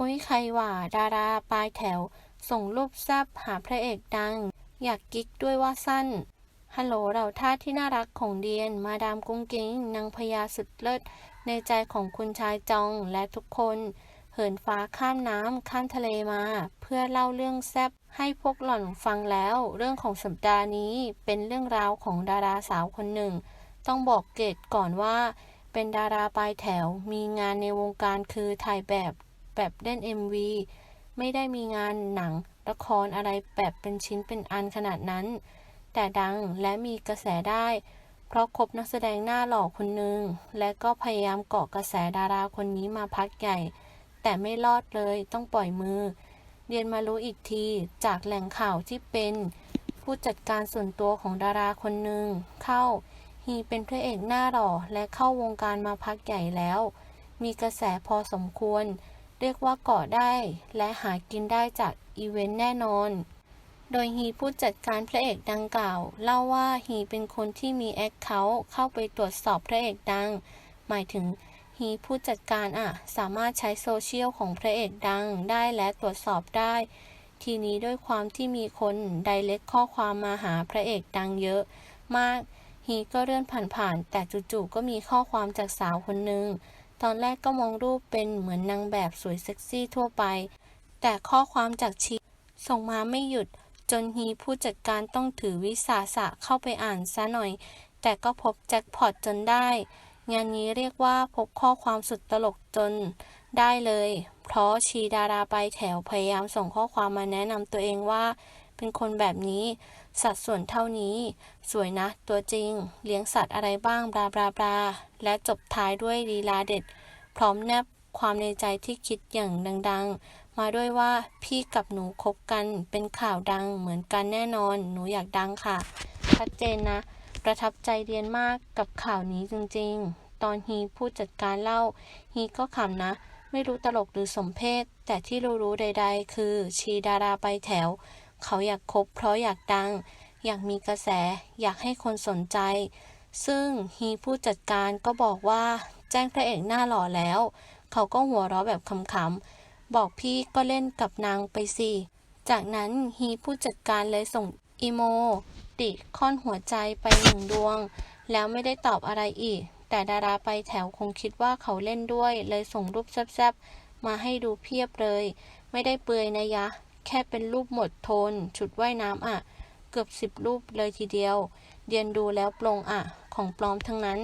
อุ้ยใครหว่าดาราปลายแถว ส่งรูปแซบหาพระเอกดัง อยากกิ๊กด้วยว่าสั้น ฮัลโหลเราท่าที่น่ารักของเดียน มาดามกุ้งกิ้งนางพญาสุดเลิศ ในใจของคุณชายจองและทุกคน เหินฟ้าข้ามน้ำข้ามทะเลมา เพื่อเล่าเรื่องแซบให้พวกหล่อนฟังแล้ว เรื่องของสัปดาห์นี้เป็นเรื่องราวของดาราสาวคนหนึ่ง ต้องบอกเกตก่อนว่าเป็นดาราปลายแถวมีงานในวงการคือถ่ายแบบ แบบเล่น MV ไม่ได้มีงานหนังละครอะไรแบบเป็นชิ้นเป็นอันขนาดนั้น แต่ดังและมีกระแสได้ เพราะคบนักแสดงหน้าหล่อคนหนึ่งและก็พยายามเกาะกระแสดาราคนนี้มาพักใหญ่ แต่ไม่รอดเลยต้องปล่อยมือ เรียนมารู้อีกทีจากแหล่งข่าวที่เป็น ผู้จัดการส่วนตัวของดาราคนหนึ่งเข้าฮีเป็นพระเอกหน้าหล่อและเข้าวงการมาพักใหญ่แล้ว มีกระแสพอสมควร เรียกว่าเกาะได้และหากินได้จากอีเวนต์แน่นอน โดยฮีผู้จัดการพระเอกดังกล่าว เล่าว่าฮีเป็นคนที่มีแอคเคาท์เข้าไปตรวจสอบพระเอกดัง หมายถึงฮีผู้จัดการอะสามารถใช้โซเชียลของพระเอกดังได้และตรวจสอบได้ ทีนี้ด้วยความที่มีคนไดเ c กข้อความมาหาพระเอกดังเยอะมากฮีก็เลื่อนผ่านๆแต่จู่ๆก็มีข้อความจากสาวคนหนึ่ง ตอนแรกก็มองรูปเป็นเหมือนนางแบบสวยเซ็กซี่ทั่วไป แต่ข้อความจากชีส่งมาไม่หยุด จนฮีผู้จัดการต้องถือวิสาสะเข้าไปอ่านซะหน่อย แต่ก็พบแจ็คพอตจนได้ งานนี้เรียกว่าพบข้อความสุดตลกจนได้เลย เพราะชีดาราไปแถวพยายามส่งข้อความมาแนะนำตัวเองว่า เป็นคนแบบนี้ สัดส่วนเท่านี้ สวยนะ ตัวจริง เลี้ยงสัตว์อะไรบ้างบลาบลาบลาและจบท้ายด้วยลีลาเด็ด พร้อมแนบความในใจที่คิดอย่างดังๆ มาด้วยว่าพี่กับหนูคบกันเป็นข่าวดังเหมือนกันแน่นอน หนูอยากดังค่ะ ชัดเจนนะ ประทับใจเรียนมากกับข่าวนี้จริงๆ ตอนฮีผู้จัดการเล่าฮีก็ขำนะ ไม่รู้ตลกหรือสมเพศ แต่ที่รู้ๆใด ๆ คือชีดาราไปแถว เขาอยากคบเพราะอยากดัง อยากมีกระแส อยากให้คนสนใจ ซึ่งฮีผู้จัดการก็บอกว่าแจ้งพระเอกหน้าหล่อแล้ว เขาก็หัวเราะแบบขำๆ บอกพี่ก็เล่นกับนางไปสิ จากนั้นฮีผู้จัดการเลยส่งอีโมติค่อนหัวใจไปหนึ่งดวง แล้วไม่ได้ตอบอะไรอีก แต่ดาราไปแถวคงคิดว่าเขาเล่นด้วย เลยส่งรูปแซบๆ มาให้ดูเพียบเลย ไม่ได้เปลือยนะยะ แค่เป็นรูปหมดโทน ชุดว่ายน้ำอะ เกือบสิบรูปเลยทีเดียว เดียนดูแล้วปลงอะ ของปลอมทั้งนั้น